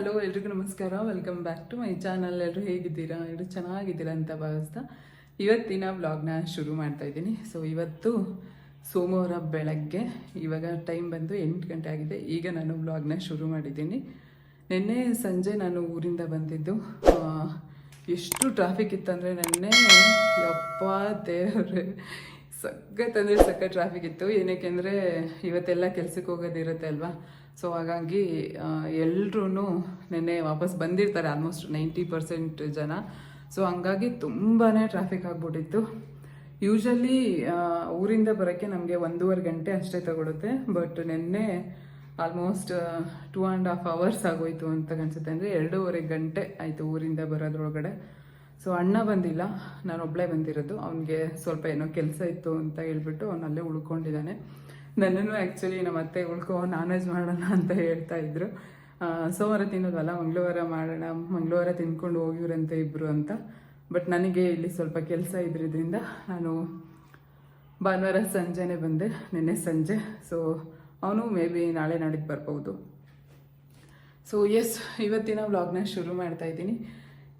Hello, ಎಲ್ರಿಗೂ ನಮಸ್ಕಾರ. Welcome back to my channel ಎಲ್ಲರೂ ಹೇಗಿದ್ದೀರಾ? ಎಲ್ಲರೂ ಚೆನ್ನಾಗಿದ್ದೀರಾ ಅಂತ ಭಾವಿಸ್ತಾ ಇವತ್ತಿನ ವ್ಲಾಗ್ನ ಶುರು ಮಾಡ್ತಾ ಇದ್ದೀನಿ. ಸೊ ಇವತ್ತು ಸೋಮವಾರ ಬೆಳಗ್ಗೆ ಇವಾಗ ಟೈಮ್ ಬಂದು ಎಂಟು ಗಂಟೆ ಆಗಿದೆ. ಈಗ ನಾನು ವ್ಲಾಗ್ನ ಶುರು ಮಾಡಿದ್ದೀನಿ. ನಿನ್ನೆ ಸಂಜೆ ನಾನು ಊರಿಂದ ಬಂದಿದ್ದು. ಎಷ್ಟು ಟ್ರಾಫಿಕ್ ಇತ್ತಂದರೆ ನೆನ್ನೆ ಯಪ್ಪ ದೇವ್ರೆ, ಸಖತ್ ಅಂದರೆ ಸಖತ್ ಟ್ರಾಫಿಕ್ ಇತ್ತು. ಏನಕ್ಕೆ ಅಂದರೆ ಇವತ್ತೆಲ್ಲ ಕೆಲ್ಸಕ್ಕೆ ಹೋಗೋದಿರುತ್ತೆ ಅಲ್ವಾ? ಸೊ ಹಾಗಾಗಿ ಎಲ್ಲರೂ ನೆನ್ನೆ ವಾಪಸ್ ಬಂದಿರ್ತಾರೆ ಆಲ್ಮೋಸ್ಟ್ ನೈಂಟಿ ಪರ್ಸೆಂಟ್ ಜನ. ಸೊ ಹಂಗಾಗಿ ತುಂಬಾ ಟ್ರಾಫಿಕ್ ಆಗ್ಬಿಟ್ಟಿತ್ತು. ಯೂಶಲಿ ಊರಿಂದ ಬರೋಕ್ಕೆ ನಮಗೆ ಒಂದೂವರೆ ಗಂಟೆ ಅಷ್ಟೇ ತಗೊಳುತ್ತೆ. ಬಟ್ ನಿನ್ನೆ almost two and half hours ಆಗೋಯ್ತು ಅಂತ ಅನ್ಸುತ್ತೆ. ಅಂದರೆ ಎರಡೂವರೆ ಗಂಟೆ ಆಯಿತು ಊರಿಂದ ಬರೋದ್ರೊಳಗಡೆ. ಸೊ ಅಣ್ಣ ಬಂದಿಲ್ಲ. ನಾನು ಒಬ್ಬಳೇ ಬಂದಿರೋದು. ಅವನಿಗೆ ಸ್ವಲ್ಪ ಏನೋ ಕೆಲಸ ಇತ್ತು ಅಂತ ಹೇಳ್ಬಿಟ್ಟು ಅವನಲ್ಲೇ ಉಳ್ಕೊಂಡಿದ್ದಾನೆ. ನನ್ನನ್ನು ಆ್ಯಕ್ಚುಲಿ ನಮ್ಮ ಅತ್ತೆ ಉಳ್ಕೊ, ನಾನ್ ಮಾಡೋಣ ಅಂತ ಹೇಳ್ತಾ ಇದ್ರು. ಸೋಮವಾರ ತಿನ್ನೋದಲ್ಲ, ಮಂಗಳವಾರ ಮಾಡೋಣ, ಮಂಗಳವಾರ ತಿನ್ಕೊಂಡು ಹೋಗಿವ್ರಂತೆ ಇಬ್ಬರು ಅಂತ. ಬಟ್ ನನಗೆ ಇಲ್ಲಿ ಸ್ವಲ್ಪ ಕೆಲಸ ಇದ್ರಿಂದ ನಾನು ಭಾನುವಾರ ಸಂಜೆನೇ ಬಂದೆ, ನಿನ್ನೆ ಸಂಜೆ. ಸೊ ಅವನು ಮೇ ಬಿ ನಾಳೆ ನಾಡಿದ್ದು ಬರ್ಬೋದು ಸೊ ಎಸ್ ಇವತ್ತಿನ ವ್ಲಾಗ್ನ ಶುರು ಮಾಡ್ತಾ ಇದ್ದೀನಿ.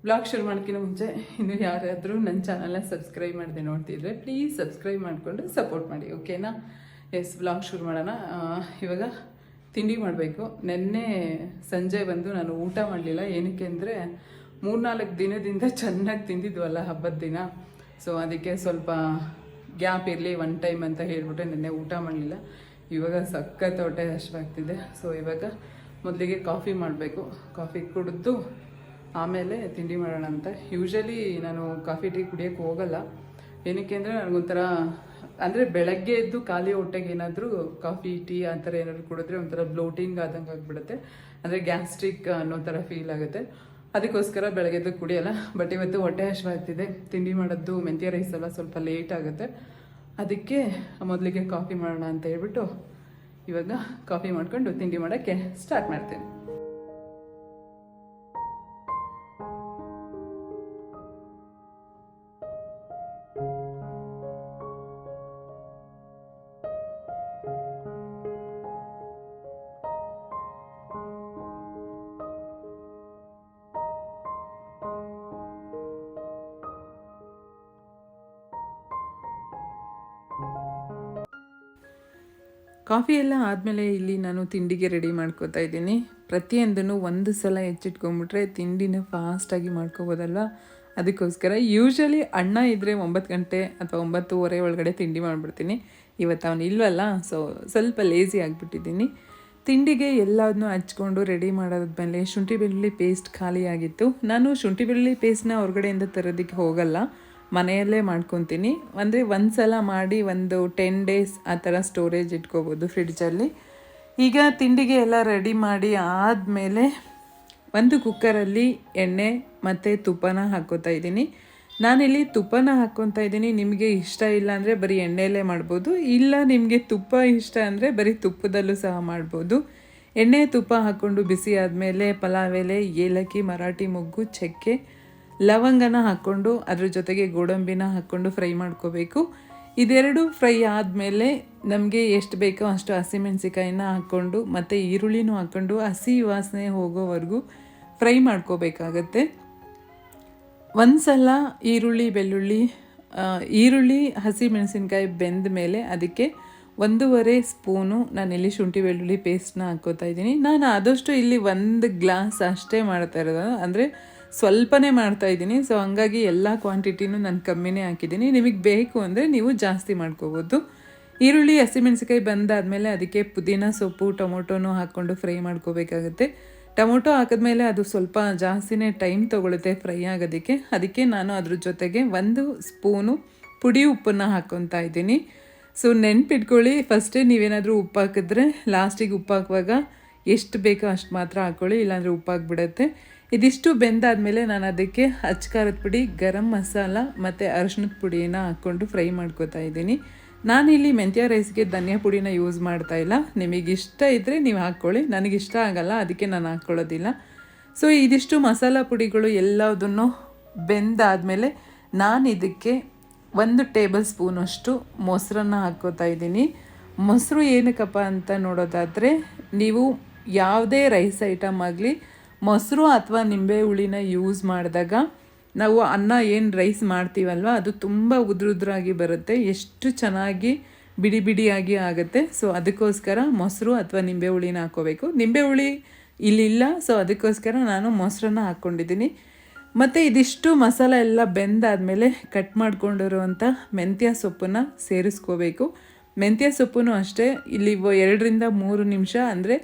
ವ್ಲಾಗ್ ಶುರು ಮಾಡೋಕ್ಕಿಂತ ಮುಂಚೆ ಇನ್ನು ಯಾರಾದರೂ ನನ್ನ ಚಾನಲ್ನ ಸಬ್ಸ್ಕ್ರೈಬ್ ಮಾಡಿದೆ ನೋಡ್ತಿದ್ರೆ ಪ್ಲೀಸ್ ಸಬ್ಸ್ಕ್ರೈಬ್ ಮಾಡಿಕೊಂಡು ಸಪೋರ್ಟ್ ಮಾಡಿ ಓಕೆನಾ ಎಸ್ ಬ್ಲಾಗ್ ಶುರು ಮಾಡೋಣ. ಇವಾಗ ತಿಂಡಿ ಮಾಡಬೇಕು. ನಿನ್ನೆ ಸಂಜೆ ಬಂದು ನಾನು ಊಟ ಮಾಡಲಿಲ್ಲ. ಏನಕ್ಕೆ ಅಂದರೆ ಮೂರ್ನಾಲ್ಕು ದಿನದಿಂದ ಚೆನ್ನಾಗಿ ತಿಂದಿದ್ವಲ್ಲ ಹಬ್ಬದ ದಿನ. ಸೊ ಅದಕ್ಕೆ ಸ್ವಲ್ಪ ಗ್ಯಾಪ್ ಇರಲಿ ಒನ್ ಟೈಮ್ ಅಂತ ಹೇಳ್ಬಿಟ್ಟು ನಿನ್ನೆ ಊಟ ಮಾಡಲಿಲ್ಲ. ಇವಾಗ ಸಖತ್ ಹೊಟ್ಟೆ ಹಶ್ವಾಗ್ತಿದೆ ಸೊ ಇವಾಗ ಮೊದಲಿಗೆ ಕಾಫಿ ಮಾಡಬೇಕು. ಕಾಫಿ ಕುಡಿದು ಆಮೇಲೆ ತಿಂಡಿ ಮಾಡೋಣ ಅಂತ. ಯೂಶಲಿ ನಾನು ಕಾಫಿ, ಟೀ ಕುಡಿಯೋಕ್ಕೆ ಹೋಗಲ್ಲ. ಏನಕ್ಕೆ ಅಂದರೆ ನನಗೊಂಥರ ಅಂದರೆ ಬೆಳಗ್ಗೆ ಎದ್ದು ಖಾಲಿ ಹೊಟ್ಟೆಗೆ ಏನಾದರೂ ಕಾಫಿ, ಟೀ ಆ ಥರ ಏನಾದರೂ ಕುಡಿದ್ರೆ ಒಂಥರ ಬ್ಲೋಟಿಂಗ್ ಆದಂಗೆ ಆಗಿಬಿಡುತ್ತೆ. ಅಂದರೆ ಗ್ಯಾಸ್ಟ್ರಿಕ್ ಅನ್ನೋ ಥರ ಫೀಲ್ ಆಗುತ್ತೆ. ಅದಕ್ಕೋಸ್ಕರ ಬೆಳಗ್ಗೆ ಎದ್ದು ಕುಡಿಯಲ್ಲ. ಬಟ್ ಇವತ್ತು ಹೊಟ್ಟೆ ಹಶ್ವಾಗ್ತಿದೆ ತಿಂಡಿ ಮಾಡೋದು ಮೆಂತ್ಯ ರೈಸ್ ಎಲ್ಲ ಸ್ವಲ್ಪ ಲೇಟ್ ಆಗುತ್ತೆ. ಅದಕ್ಕೆ ಮೊದಲಿಗೆ ಕಾಫಿ ಮಾಡೋಣ ಅಂತ ಹೇಳ್ಬಿಟ್ಟು ಇವಾಗ ಕಾಫಿ ಮಾಡ್ಕೊಂಡು ತಿಂಡಿ ಮಾಡೋಕ್ಕೆ ಸ್ಟಾರ್ಟ್ ಮಾಡ್ತೀನಿ. ಕಾಫಿ ಎಲ್ಲ ಆದಮೇಲೆ ಇಲ್ಲಿ ನಾನು ತಿಂಡಿಗೆ ರೆಡಿ ಮಾಡ್ಕೋತಾ ಇದ್ದೀನಿ. ಪ್ರತಿಯೊಂದನ್ನು ಒಂದು ಸಲ ಹೆಚ್ಚಿಟ್ಕೊಂಡ್ಬಿಟ್ರೆ ತಿಂಡಿನ ಫಾಸ್ಟಾಗಿ ಮಾಡ್ಕೋಬೋದಲ್ವ? ಅದಕ್ಕೋಸ್ಕರ ಯೂಶ್ವಲಿ ಅಣ್ಣ ಇದ್ದರೆ ಒಂಬತ್ತು ಗಂಟೆ ಅಥವಾ ಒಂಬತ್ತುವರೆ ಒಳಗಡೆ ತಿಂಡಿ ಮಾಡಿಬಿಡ್ತೀನಿ. ಇವತ್ತು ಅವನು ಇಲ್ವಲ್ಲ ಸೊ ಸ್ವಲ್ಪ ಲೇಸಿ ಆಗಿಬಿಟ್ಟಿದ್ದೀನಿ. ತಿಂಡಿಗೆ ಎಲ್ಲದನ್ನು ಹಚ್ಕೊಂಡು ರೆಡಿ ಮಾಡಾದ್ಮೇಲೆ ಶುಂಠಿ ಬೆಳ್ಳುಳ್ಳಿ ಪೇಸ್ಟ್ ಖಾಲಿಯಾಗಿತ್ತು. ನಾನು ಶುಂಠಿ ಬೆಳ್ಳುಳ್ಳಿ ಪೇಸ್ಟ್ನ ಹೊರಗಡೆಯಿಂದ ತರೋದಕ್ಕೆ ಹೋಗಲ್ಲ. ಮನೆಯಲ್ಲೇ ಮಾಡ್ಕೊತೀನಿ. ಅಂದರೆ ಒಂದು ಸಲ ಮಾಡಿ ಒಂದು ಟೆನ್ ಡೇಸ್ ಆ ಥರ ಸ್ಟೋರೇಜ್ ಇಟ್ಕೋಬೋದು ಫ್ರಿಡ್ಜಲ್ಲಿ ಈಗ ತಿಂಡಿಗೆ ಎಲ್ಲ ರೆಡಿ ಮಾಡಿ ಆದಮೇಲೆ ಒಂದು ಕುಕ್ಕರಲ್ಲಿ ಎಣ್ಣೆ ಮತ್ತು ತುಪ್ಪನ ಹಾಕ್ಕೋತಾ ಇದ್ದೀನಿ. ನಾನಿಲ್ಲಿ ತುಪ್ಪನ ಹಾಕ್ಕೊತಾ ಇದ್ದೀನಿ. ನಿಮಗೆ ಇಷ್ಟ ಇಲ್ಲ ಅಂದರೆ ಬರೀ ಎಣ್ಣೆಯಲ್ಲೇ ಮಾಡ್ಬೋದು. ಇಲ್ಲ ನಿಮಗೆ ತುಪ್ಪ ಇಷ್ಟ ಅಂದರೆ ಬರೀ ತುಪ್ಪದಲ್ಲೂ ಸಹ ಮಾಡ್ಬೋದು. ಎಣ್ಣೆ ತುಪ್ಪ ಹಾಕ್ಕೊಂಡು ಬಿಸಿ ಆದಮೇಲೆ ಪಲಾವ್ ಎಲೆ, ಏಲಕ್ಕಿ, ಮರಾಠಿ, ಮೊಗ್ಗು, ಚಕ್ಕೆ ಲವಂಗನ ಹಾಕ್ಕೊಂಡು ಅದ್ರ ಜೊತೆಗೆ ಗೋಡಂಬಿನ ಹಾಕ್ಕೊಂಡು ಫ್ರೈ ಮಾಡ್ಕೋಬೇಕು. ಇದೆರಡು ಫ್ರೈ ಆದಮೇಲೆ ನಮಗೆ ಎಷ್ಟು ಬೇಕೋ ಅಷ್ಟು ಹಸಿಮೆಣಸಿಕಾಯಿನ ಹಾಕ್ಕೊಂಡು ಮತ್ತು ಈರುಳ್ಳಿನೂ ಹಾಕ್ಕೊಂಡು ಹಸಿ ವಾಸನೆ ಹೋಗೋವರೆಗೂ ಫ್ರೈ ಮಾಡ್ಕೋಬೇಕಾಗತ್ತೆ. ಒಂದ್ಸಲ ಈರುಳ್ಳಿ, ಬೆಳ್ಳುಳ್ಳಿ ಈರುಳ್ಳಿ, ಹಸಿ ಮೆಣಸಿನ್ಕಾಯಿ ಬೆಂದ ಮೇಲೆ ಅದಕ್ಕೆ ಒಂದೂವರೆ ಸ್ಪೂನು ನಾನಿಲ್ಲಿ ಶುಂಠಿ, ಬೆಳ್ಳುಳ್ಳಿ ಪೇಸ್ಟ್ನ ಹಾಕ್ಕೋತಾ ಇದ್ದೀನಿ. ನಾನು ಆದಷ್ಟು ಇಲ್ಲಿ ಒಂದು ಗ್ಲಾಸ್ ಅಷ್ಟೇ ಮಾಡ್ತಾ ಇರೋದು. ಅಂದರೆ ಸ್ವಲ್ಪನೇ ಮಾಡ್ತಾ ಇದ್ದೀನಿ. ಸೊ ಹಂಗಾಗಿ ಎಲ್ಲ ಕ್ವಾಂಟಿಟಿನೂ ನಾನು ಕಮ್ಮಿನೇ ಹಾಕಿದ್ದೀನಿ. ನಿಮಗೆ ಬೇಕು ಅಂದರೆ ನೀವು ಜಾಸ್ತಿ ಮಾಡ್ಕೋಬೋದು. ಈರುಳ್ಳಿ ಹಸಿಮೆಣಸಿಕಾಯಿ ಬಂದಾದಮೇಲೆ ಅದಕ್ಕೆ ಪುದೀನ ಸೊಪ್ಪು, ಟೊಮೊಟೊನೂ ಹಾಕ್ಕೊಂಡು ಫ್ರೈ ಮಾಡ್ಕೋಬೇಕಾಗುತ್ತೆ. ಟೊಮೊಟೊ ಹಾಕಿದ್ಮೇಲೆ ಅದು ಸ್ವಲ್ಪ ಜಾಸ್ತಿನೇ ಟೈಮ್ ತೊಗೊಳುತ್ತೆ ಫ್ರೈ ಆಗೋದಕ್ಕೆ. ಅದಕ್ಕೆ ನಾನು ಅದ್ರ ಜೊತೆಗೆ ಒಂದು ಸ್ಪೂನು ಪುಡಿ ಉಪ್ಪನ್ನು ಹಾಕ್ಕೊತಾ ಇದ್ದೀನಿ. ಸೊ ನೆನ್ಪಿಟ್ಕೊಳ್ಳಿ. ಫಸ್ಟೇ ನೀವೇನಾದರೂ ಉಪ್ಪು ಹಾಕಿದ್ರೆ ಲಾಸ್ಟಿಗೆ ಉಪ್ಪು ಹಾಕುವಾಗ ಎಷ್ಟು ಬೇಕೋ ಅಷ್ಟು ಮಾತ್ರ ಹಾಕ್ಕೊಳ್ಳಿ ಇಲ್ಲಾಂದರೆ ಉಪ್ಪು ಹಾಕ್ಬಿಡುತ್ತೆ. ಇದಿಷ್ಟು ಬೆಂದಾದಮೇಲೆ ನಾನು ಅದಕ್ಕೆ ಅಚ್ಕಾರದ ಪುಡಿ, ಗರಂ ಮಸಾಲ ಮತ್ತು ಅರಶಿನದ ಪುಡಿನ ಹಾಕ್ಕೊಂಡು ಫ್ರೈ ಮಾಡ್ಕೋತಾ ಇದ್ದೀನಿ. ನಾನಿಲ್ಲಿ ಮೆಂತ್ಯ ರೈಸ್ಗೆ ಧನಿಯಾ ಪುಡಿನ ಯೂಸ್ ಮಾಡ್ತಾ ಇಲ್ಲ. ನಿಮಗೆ ಇಷ್ಟ ಇದ್ದರೆ ನೀವು ಹಾಕ್ಕೊಳ್ಳಿ. ನನಗಿಷ್ಟ ಆಗಲ್ಲ, ಅದಕ್ಕೆ ನಾನು ಹಾಕ್ಕೊಳ್ಳೋದಿಲ್ಲ. ಸೊ ಇದಿಷ್ಟು ಮಸಾಲ ಪುಡಿಗಳು ಎಲ್ಲದನ್ನು ಬೆಂದಾದಮೇಲೆ ನಾನು ಇದಕ್ಕೆ ಒಂದು ಟೇಬಲ್ ಸ್ಪೂನಷ್ಟು ಮೊಸರನ್ನು ಹಾಕ್ಕೋತಾ ಇದ್ದೀನಿ. ಮೊಸರು ಏನಕ್ಕಪ್ಪ ಅಂತ ನೋಡೋದಾದರೆ, ನೀವು ಯಾವುದೇ ರೈಸ್ ಐಟಮ್ ಆಗಲಿ ಮೊಸರು ಅಥವಾ ನಿಂಬೆ ಹುಳಿನ ಯೂಸ್ ಮಾಡಿದಾಗ ನಾವು ಅನ್ನ ಏನು ರೈಸ್ ಮಾಡ್ತೀವಲ್ವ, ಅದು ತುಂಬ ಉದ್ರುದ್ರಾಗಿ ಬರುತ್ತೆ, ಎಷ್ಟು ಚೆನ್ನಾಗಿ ಬಿಡಿ ಬಿಡಿಯಾಗಿ ಆಗುತ್ತೆ. ಸೊ ಅದಕ್ಕೋಸ್ಕರ ಮೊಸರು ಅಥವಾ ನಿಂಬೆ ಹುಳಿನ ಹಾಕ್ಕೋಬೇಕು. ನಿಂಬೆ ಹುಳಿ ಇಲ್ಲಿಲ್ಲ ಸೊ ಅದಕ್ಕೋಸ್ಕರ ನಾನು ಮೊಸರನ್ನ ಹಾಕ್ಕೊಂಡಿದ್ದೀನಿ. ಮತ್ತು ಇದಿಷ್ಟು ಮಸಾಲ ಎಲ್ಲ ಬೆಂದಾದಮೇಲೆ ಕಟ್ ಮಾಡ್ಕೊಂಡಿರುವಂಥ ಮೆಂತ್ಯ ಸೊಪ್ಪನ್ನು ಸೇರಿಸ್ಕೋಬೇಕು. ಮೆಂತ್ಯ ಸೊಪ್ಪು ಅಷ್ಟೇ, ಇಲ್ಲಿ ಎರಡರಿಂದ ಮೂರು ನಿಮಿಷ ಅಂದರೆ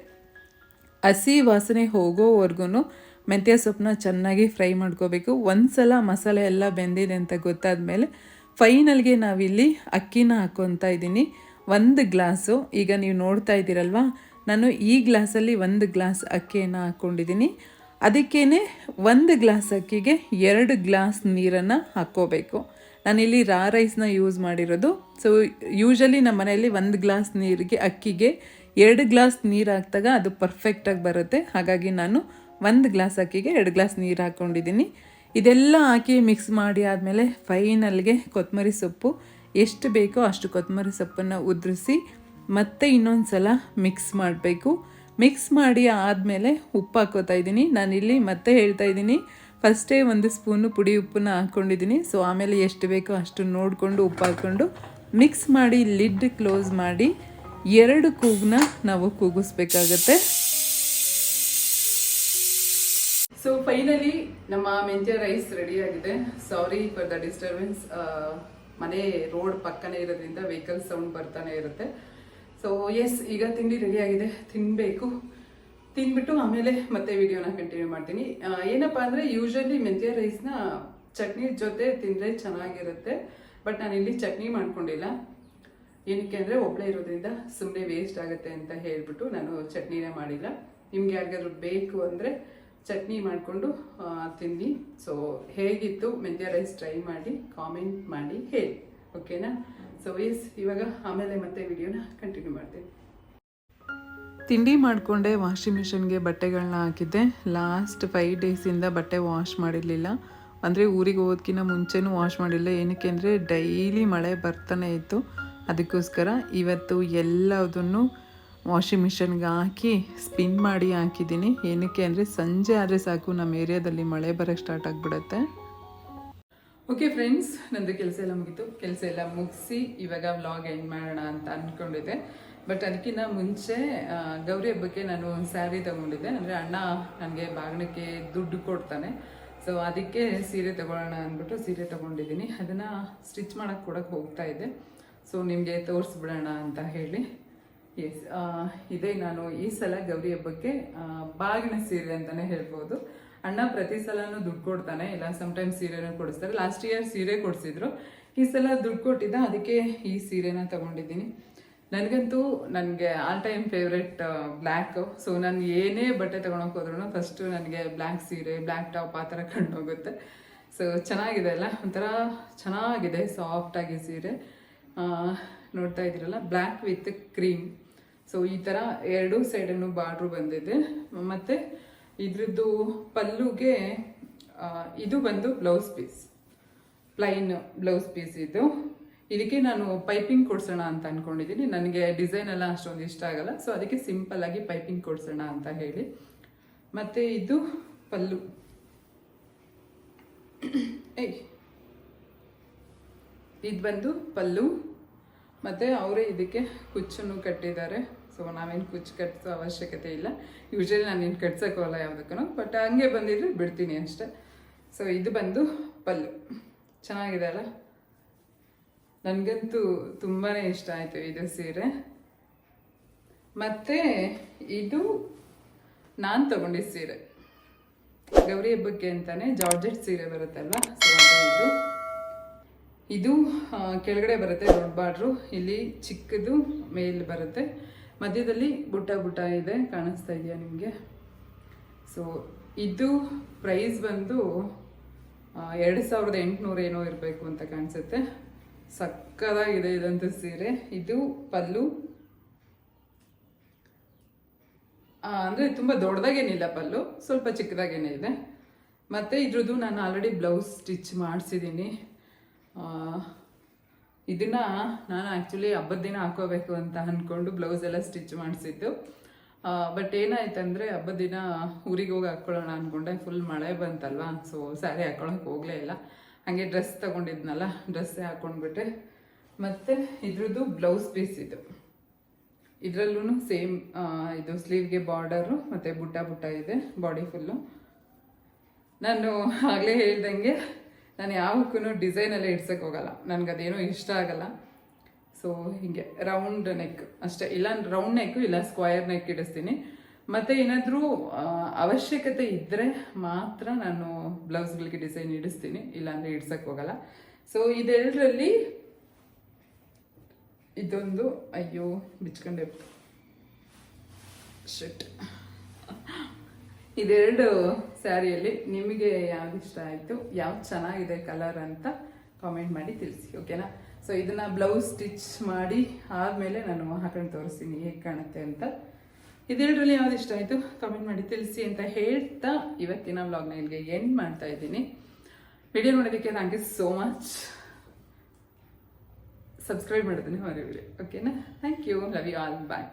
ಹಸಿ ವಾಸನೆ ಹೋಗೋವರೆಗೂ ಮೆಂತ್ಯ ಸೊಪ್ಪನ್ನ ಚೆನ್ನಾಗಿ ಫ್ರೈ ಮಾಡ್ಕೋಬೇಕು. ಒಂದು ಸಲ ಮಸಾಲೆ ಎಲ್ಲ ಬೆಂದಿದೆ ಅಂತ ಗೊತ್ತಾದ ಮೇಲೆ ಫೈನಲ್ಗೆ ನಾವಿಲ್ಲಿ ಅಕ್ಕಿನ ಹಾಕ್ಕೊತಾ ಇದ್ದೀನಿ. ಒಂದು ಗ್ಲಾಸು. ಈಗ ನೀವು ನೋಡ್ತಾ ಇದ್ದೀರಲ್ವಾ, ನಾನು ಈ ಗ್ಲಾಸಲ್ಲಿ ಒಂದು ಗ್ಲಾಸ್ ಅಕ್ಕಿಯನ್ನು ಹಾಕ್ಕೊಂಡಿದ್ದೀನಿ ಅದಕ್ಕೇ ಒಂದು ಗ್ಲಾಸ್ ಅಕ್ಕಿಗೆ ಎರಡು ಗ್ಲಾಸ್ ನೀರನ್ನು ಹಾಕ್ಕೋಬೇಕು. ನಾನಿಲ್ಲಿ ರಾ ರೈಸ್ನ ಯೂಸ್ ಮಾಡಿರೋದು. ಸೊ ಯೂಶಲಿ ನಮ್ಮ ಮನೆಯಲ್ಲಿ ಒಂದು ಗ್ಲಾಸ್ ನೀರಿಗೆ, ಅಕ್ಕಿಗೆ ಎರಡು ಗ್ಲಾಸ್ ನೀರು ಹಾಕಿದಾಗ ಅದು ಪರ್ಫೆಕ್ಟಾಗಿ ಬರುತ್ತೆ. ಹಾಗಾಗಿ ನಾನು ಒಂದು ಗ್ಲಾಸ್ ಅಕ್ಕಿಗೆ ಎರಡು ಗ್ಲಾಸ್ ನೀರು ಹಾಕ್ಕೊಂಡಿದ್ದೀನಿ ಇದೆಲ್ಲ ಹಾಕಿ ಮಿಕ್ಸ್ ಮಾಡಿ ಆದಮೇಲೆ ಫೈನಲ್ಗೆ ಕೊತ್ತಂಬರಿ ಸೊಪ್ಪು. ಎಷ್ಟು ಬೇಕೋ ಅಷ್ಟು ಕೊತ್ತಂಬರಿ ಸೊಪ್ಪನ್ನು ಉದುರಿಸಿ ಮತ್ತೆ ಇನ್ನೊಂದು ಸಲ ಮಿಕ್ಸ್ ಮಾಡಬೇಕು. ಮಿಕ್ಸ್ ಮಾಡಿ ಆದಮೇಲೆ ಉಪ್ಪು ಹಾಕೋತಾ ಇದ್ದೀನಿ. ನಾನಿಲ್ಲಿ ಮತ್ತೆ ಹೇಳ್ತಾ ಇದ್ದೀನಿ. ಫಸ್ಟೇ ಒಂದು ಸ್ಪೂನು ಪುಡಿ ಉಪ್ಪನ್ನ ಹಾಕ್ಕೊಂಡಿದ್ದೀನಿ. ಸೊ ಆಮೇಲೆ ಎಷ್ಟು ಬೇಕೋ ಅಷ್ಟು ನೋಡಿಕೊಂಡು ಉಪ್ಪು ಹಾಕ್ಕೊಂಡು ಮಿಕ್ಸ್ ಮಾಡಿ ಲಿಡ್ ಕ್ಲೋಸ್ ಮಾಡಿ ಎರಡು ಕೂಗನ್ನ ನಾವು ಕೂಗಿಸ್ಬೇಕಾಗತ್ತೆ. ಸೊ ಫೈನಲಿ ನಮ್ಮ ಮೆಂತ್ಯ ರೈಸ್ ರೆಡಿ ಆಗಿದೆ. ಸಾರಿ ಫಾರ್ ದ ಡಿಸ್ಟರ್ಬೆನ್ಸ್ ಮನೆ ರೋಡ್ ಪಕ್ಕನೇ ಇರೋದ್ರಿಂದ ವೆಹಿಕಲ್ ಸೌಂಡ್ ಬರ್ತಾನೆ ಇರುತ್ತೆ. ಸೊ ಎಸ್ ಈಗ ತಿಂಡಿ ರೆಡಿ ಆಗಿದೆ. ತಿನ್ನಬೇಕು ತಿಂದ್ಬಿಟ್ಟು ಆಮೇಲೆ ಮತ್ತೆ ವಿಡಿಯೋನ ಕಂಟಿನ್ಯೂ ಮಾಡ್ತೀನಿ. ಏನಪ್ಪ ಅಂದ್ರೆ ಯೂಶಲಿ ಮೆಂತ್ಯ ರೈಸ್ನ ಚಟ್ನಿ ಜೊತೆ ತಿಂದರೆ ಚೆನ್ನಾಗಿರುತ್ತೆ. ಬಟ್ ನಾನು ಇಲ್ಲಿ ಚಟ್ನಿ ಮಾಡ್ಕೊಂಡಿಲ್ಲ. ಏನಕ್ಕೆ ಅಂದರೆ ಒಬ್ಬಳೇ ಇರೋದ್ರಿಂದ ಸುಮ್ಮನೆ ವೇಸ್ಟ್ ಆಗುತ್ತೆ ಅಂತ ಹೇಳಿಬಿಟ್ಟು ನಾನು ಚಟ್ನಿನೇ ಮಾಡಿಲ್ಲ. ನಿಮ್ಗೆ ಯಾರಿಗಾದ್ರೂ ಬೇಕು ಅಂದರೆ ಚಟ್ನಿ ಮಾಡಿಕೊಂಡು ತಿನ್ನಿ. ಸೊ ಹೇಗಿತ್ತು ಮೆಂತ್ಯ ರೈಸ್ ಟ್ರೈ ಮಾಡಿ ಕಾಮೆಂಟ್ ಮಾಡಿ ಹೇಳಿ. ಓಕೆನಾ ಸೊ ಎಸ್ ಇವಾಗ ಆಮೇಲೆ ಮತ್ತೆ ವಿಡಿಯೋನ ಕಂಟಿನ್ಯೂ ಮಾಡ್ತೀನಿ. ತಿಂಡಿ ಮಾಡಿಕೊಂಡೆ ವಾಷಿಂಗ್ ಮಿಷಿನ್ಗೆ ಬಟ್ಟೆಗಳನ್ನ ಹಾಕಿದ್ದೆ. ಲಾಸ್ಟ್ ಫೈವ್ ಡೇಸಿಂದ ಬಟ್ಟೆ ವಾಶ್ ಮಾಡಿರಲಿಲ್ಲ. ಅಂದರೆ ಊರಿಗೆ ಹೋದಕ್ಕಿಂತ ಮುಂಚೆನೂ ವಾಶ್ ಮಾಡಿಲ್ಲ. ಏನಕ್ಕೆ ಅಂದರೆ ಡೈಲಿ ಮಳೆ ಬರ್ತಾನೆ ಇತ್ತು. ಅದಕ್ಕೋಸ್ಕರ ಇವತ್ತು ಎಲ್ಲದನ್ನು ವಾಷಿಂಗ್ ಮಿಷನ್ಗೆ ಹಾಕಿ ಸ್ಪಿನ್ ಮಾಡಿ ಹಾಕಿದ್ದೀನಿ. ಏನಕ್ಕೆ ಅಂದರೆ ಸಂಜೆ ಆದರೆ ಸಾಕು. ನಮ್ಮ ಏರಿಯಾದಲ್ಲಿ ಮಳೆ ಬರೋಕ್ಕೆ ಸ್ಟಾರ್ಟ್ ಆಗಿಬಿಡುತ್ತೆ. ಓಕೆ ಫ್ರೆಂಡ್ಸ್ ನಂದು ಕೆಲಸ ಎಲ್ಲ ಮುಗಿತು. ಕೆಲಸ ಎಲ್ಲ ಮುಗಿಸಿ ಇವಾಗ ವ್ಲಾಗ್ ಎಂಡ್ ಮಾಡೋಣ ಅಂತ ಅಂದ್ಕೊಂಡಿದ್ದೆ ಬಟ್ ಅದಕ್ಕಿಂತ ಮುಂಚೆ ಗೌರಿ ಹಬ್ಬಕ್ಕೆ ನಾನು ಒಂದು ಸ್ಯಾರಿ ತಗೊಂಡಿದ್ದೆ. ಅಂದರೆ ಅಣ್ಣ ನನಗೆ ಬಾಗಣಕ್ಕೆ ದುಡ್ಡು ಕೊಡ್ತಾನೆ. ಸೊ ಅದಕ್ಕೆ ಸೀರೆ ತೊಗೊಳ್ಳೋಣ ಅಂದ್ಬಿಟ್ಟು ಸೀರೆ ತೊಗೊಂಡಿದ್ದೀನಿ. ಅದನ್ನು ಸ್ಟಿಚ್ ಮಾಡೋಕ್ಕೆ ಕೊಡೋಕ್ಕೆ ಹೋಗ್ತಾ ಇದ್ದೆ. ಸೊ ನಿಮಗೆ ತೋರಿಸ್ಬಿಡೋಣ ಅಂತ ಹೇಳಿ. ಎಸ್ ಇದೇ ನಾನು ಈ ಸಲ ಗೌರಿ ಹಬ್ಬಕ್ಕೆ ಬಾಗಿನ ಸೀರೆ ಅಂತಲೇ ಹೇಳ್ಬೋದು. ಅಣ್ಣ ಪ್ರತಿ ಸಲನೂ ದುಡ್ಡು ಕೊಡ್ತಾನೆ, ಇಲ್ಲ ಸಮಟೈಮ್ ಸೀರೆನ ಕೊಡಿಸ್ತಾರೆ. ಲಾಸ್ಟ್ ಇಯರ್ ಸೀರೆ ಕೊಡಿಸಿದ್ರು. ಈ ಸಲ ದುಡ್ಡು ಕೊಟ್ಟಿದ್ದ, ಅದಕ್ಕೆ ಈ ಸೀರೆನ ತಗೊಂಡಿದ್ದೀನಿ. ನನಗಂತೂ ನನಗೆ all time favourite black so ನಾನು ಏನೇ ಬಟ್ಟೆ ತೊಗೊಳಕ್ಕೆ ಹೋದ್ರೂ ಫಸ್ಟು ನನಗೆ ಬ್ಲ್ಯಾಕ್ ಸೀರೆ ಬ್ಲ್ಯಾಕ್ ಟಾಪ್ ಆ ಥರ ಕಂಡು ಹೋಗುತ್ತೆ ಸೊ ಚೆನ್ನಾಗಿದೆ ಅಲ್ಲ? ಒಂಥರ ಚೆನ್ನಾಗಿದೆ ಸಾಫ್ಟಾಗಿ ಸೀರೆ. ನೋಡ್ತಾ ಇದ್ದೀರಲ್ಲ? ಬ್ಲ್ಯಾಕ್ ವಿತ್ ಕ್ರೀಮ್ ಸೊ ಈ ಥರ ಎರಡೂ ಸೈಡನ್ನು ಬಾರ್ಡ್ರು ಬಂದಿದೆ. ಮತ್ತು ಇದ್ರದ್ದು ಪಲ್ಲುಗೆ ಇದು ಬಂದು blouse piece plain blouse piece ಇದು. ಇದಕ್ಕೆ ನಾನು ಪೈಪಿಂಗ್ ಕೊಡ್ಸೋಣ ಅಂತ ಅಂದ್ಕೊಂಡಿದ್ದೀನಿ ನನಗೆ ಡಿಸೈನ್ ಎಲ್ಲ ಅಷ್ಟೊಂದು ಇಷ್ಟ ಆಗಲ್ಲ. ಸೊ ಅದಕ್ಕೆ ಸಿಂಪಲ್ ಆಗಿ ಪೈಪಿಂಗ್ ಕೊಡ್ಸೋಣ ಅಂತ ಹೇಳಿ. ಮತ್ತೆ ಇದು ಪಲ್ಲು. ಏಯ್. ಇದು ಬಂದು ಪಲ್ಲು. ಮತ್ತು ಅವರೇ ಇದಕ್ಕೆ ಕುಚ್ಚನ್ನು ಕಟ್ಟಿದ್ದಾರೆ. ಸೊ ನಾವೇನು ಕುಚ್ಚು ಕಟ್ಟಿಸೋ ಅವಶ್ಯಕತೆ ಇಲ್ಲ. ಯೂಶಲಿ ನಾನೇನು ಕಟ್ಸೋಕ್ಕೋಲ್ಲ ಯಾವುದಕ್ಕೂ ಬಟ್ ಹಂಗೆ ಬಂದಿದ್ರೆ ಬಿಡ್ತೀನಿ ಅಷ್ಟೆ. ಸೊ ಇದು ಬಂದು ಪಲ್ಲು. ಚೆನ್ನಾಗಿದೆ ಅಲ್ಲ? ನನಗಂತೂ ತುಂಬಾ ಇಷ್ಟ ಆಯಿತು ಇದು ಸೀರೆ. ಮತ್ತು ಇದು ನಾನು ತಗೊಂಡಿದ್ದ ಸೀರೆ. ಗೌರಿ ಹಬ್ಬಕ್ಕೆ ಅಂತಾನೆ ಜಾರ್ಜೆಟ್ ಸೀರೆ ಬರುತ್ತಲ್ವ? ಸೊ ಇದು. ಇದು ಕೆಳಗಡೆ ಬರುತ್ತೆ ದೊಡ್ಡ ಬಾರ್ಡ್ರು. ಇಲ್ಲಿ ಚಿಕ್ಕದು, ಮೇಲ್ ಬರುತ್ತೆ. ಮಧ್ಯದಲ್ಲಿ ಬುಟ್ಟ ಬುಟ್ಟ ಇದೆ, ಕಾಣಿಸ್ತಾ ಇದೆಯಾ ನಿಮಗೆ? ಸೊ ಇದು ಪ್ರೈಸ್ ಬಂದು ಎರಡು ಸಾವಿರದ ಎಂಟುನೂರು ಏನೋ ಇರಬೇಕು ಅಂತ ಕಾಣಿಸುತ್ತೆ. ಸಕ್ಕದಾಗಿದೆ ಇದಂತೂ ಸೀರೆ. ಇದು ಪಲ್ಲು. ಅಂದರೆ ತುಂಬಾ ದೊಡ್ಡದಾಗೇನಿಲ್ಲ ಪಲ್ಲು, ಸ್ವಲ್ಪ ಚಿಕ್ಕದಾಗೇನೆ ಇದೆ. ಮತ್ತು ಇದ್ರದ್ದು ನಾನು ಆಲ್ರೆಡಿ ಬ್ಲೌಸ್ ಸ್ಟಿಚ್ ಮಾಡಿಸಿದ್ದೀನಿ. ಇದನ್ನ ನಾನು ಆ್ಯಕ್ಚುಲಿ ಹಬ್ಬದ ದಿನ ಹಾಕೋಬೇಕು ಅಂತ ಅಂದ್ಕೊಂಡು ಬ್ಲೌಸ್ ಎಲ್ಲ ಸ್ಟಿಚ್ ಮಾಡಿಸಿದ್ದು. ಬಟ್ ಏನಾಯ್ತಂದ್ರೆ ಹಬ್ಬದ ದಿನ ಊರಿಗೆ ಹೋಗಿ ಹಾಕ್ಕೊಳ್ಳೋಣ ಅನ್ಕೊಂಡೆ. ಫುಲ್ ಮಳೆ ಬಂತಲ್ವಾ? ಸೊ ಸ್ಯಾರಿ ಹಾಕೊಳಕ್ ಹೋಗಲೇ ಇಲ್ಲ. ಹಾಗೆ ಡ್ರೆಸ್ ತಗೊಂಡಿದ್ನಲ್ಲ ಡ್ರೆಸ್ಸೇ ಹಾಕೊಂಡ್ಬಿಟ್ಟೆ ಮತ್ತೆ ಇದ್ರದ್ದು ಬ್ಲೌಸ್ ಪೀಸ್ ಇದು. ಇದರಲ್ಲೂ ಸೇಮ್ ಇದು ಸ್ಲೀವ್ಗೆ ಬಾರ್ಡರು ಮತ್ತು ಬುಟ್ಟ ಬುಟ್ಟ ಇದೆ ಬಾಡಿ ಫುಲ್ಲು ನಾನು ಆಗಲೇ ಹೇಳ್ದಂಗೆ ನಾನು ಯಾವಕ್ಕೂ ಡಿಸೈನಲ್ಲೇ ಇಡ್ಸಕ್ಕೆ ಹೋಗಲ್ಲ. ನನಗೆ ಅದೇನೋ ಇಷ್ಟ ಆಗಲ್ಲ. ಸೊ ಹೀಗೆ ರೌಂಡ್ ನೆಕ್ ಅಷ್ಟೇ. ಇಲ್ಲ ರೌಂಡ್ ನೆಕ್ ಇಲ್ಲ ಸ್ಕ್ವಯರ್ ನೆಕ್ ಇಡಿಸ್ತೀನಿ. ಮತ್ತು ಏನಾದರೂ ಅವಶ್ಯಕತೆ ಇದ್ದರೆ ಮಾತ್ರ ನಾನು ಬ್ಲೌಸ್ಗಳಿಗೆ ಡಿಸೈನ್ ಇಡಿಸ್ತೀನಿ. ಇಲ್ಲಾಂದರೆ ಇಡ್ಸಕ್ಕೆ ಹೋಗಲ್ಲ. ಸೊ ಇದೆರಡರಲ್ಲಿ ಇದೊಂದು, ಅಯ್ಯೋ, ಬಿಚ್ಕೊಂಡೆ. ಶಟ್ ಇದೆರಡು ಸ್ಯಾರಿಯಲ್ಲಿ ನಿಮಗೆ ಯಾವ್ದು ಇಷ್ಟ ಆಯಿತು ಯಾವ್ದು ಚೆನ್ನಾಗಿದೆ ಕಲರ್ ಅಂತ ಕಾಮೆಂಟ್ ಮಾಡಿ ತಿಳಿಸಿ ಓಕೆನಾ ಸೊ ಇದನ್ನ ಬ್ಲೌಸ್ ಸ್ಟಿಚ್ ಮಾಡಿ ಆದಮೇಲೆ ನಾನು ಹಾಕೊಂಡು ತೋರಿಸ್ತೀನಿ ಹೇಗೆ ಕಾಣುತ್ತೆ ಅಂತ. ಇದೆರಡರಲ್ಲಿ ಯಾವ್ದು ಇಷ್ಟ ಆಯಿತು ಕಾಮೆಂಟ್ ಮಾಡಿ ತಿಳಿಸಿ ಅಂತ ಹೇಳ್ತಾ ಇವತ್ತಿನ ವ್ಲಾಗ್ನ ಇಲ್ಲಿಗೆ ಎಂಡ್ ಮಾಡ್ತಾ ಇದ್ದೀನಿ. ವಿಡಿಯೋ ನೋಡೋದಕ್ಕೆ thank you so much subscribe ಮಾಡೋದನ್ನ ಮರಿಬೇಡಿ ಓಕೆನಾ thank you love you all bye